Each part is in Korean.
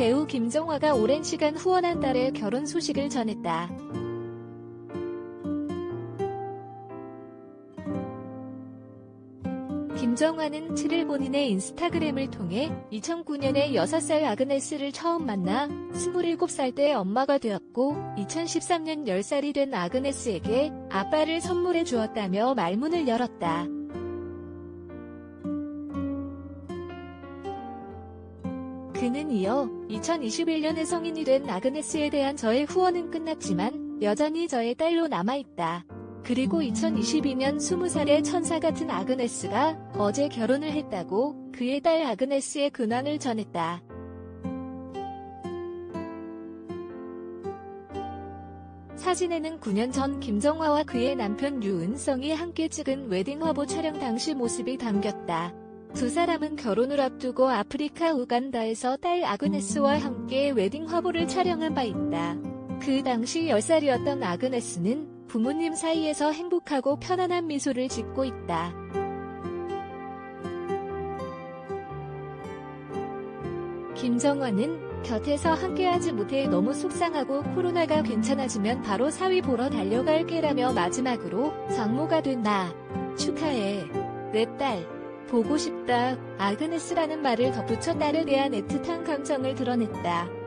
배우 김정화가 오랜 시간 후원한 딸의 결혼 소식을 전했다. 김정화는 7일 본인의 인스타그램을 통해 2009년에 6살 아그네스를 처음 만나 27살 때 엄마가 되었고 2013년 10살이 된 아그네스에게 아빠를 선물해 주었다며 말문을 열었다. 그는 이어 2021년에 성인이 된 아그네스에 대한 저의 후원은 끝났지만 여전히 저의 딸로 남아있다. 그리고 2022년 20살의 천사 같은 아그네스가 어제 결혼을 했다고 그의 딸 아그네스의 근황을 전했다. 사진에는 9년 전 김정화와 그의 남편 유은성이 함께 찍은 웨딩 화보 촬영 당시 모습이 담겼다. 두 사람은 결혼을 앞두고 아프리카 우간다에서 딸 아그네스와 함께 웨딩 화보를 촬영한 바 있다. 그 당시 10살이었던 아그네스는 부모님 사이에서 행복하고 편안한 미소를 짓고 있다. 김정화는 곁에서 함께하지 못해 너무 속상하고 코로나가 괜찮아지면 바로 사위 보러 달려갈게라며 마지막으로 장모가 된 나 축하해 내 딸 보고 싶다 아그네스라는 말을 딸에 대한 애틋한 감정을 드러냈다.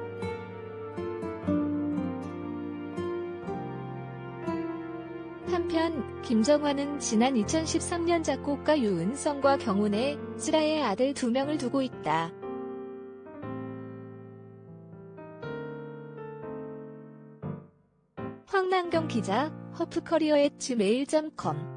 한편 김정화는 지난 2013년 작곡가 유은성과 경혼해 쓰라의 아들 두 명을 두고 있다. 황남경 기자, 허프커리어 앳 gmail.com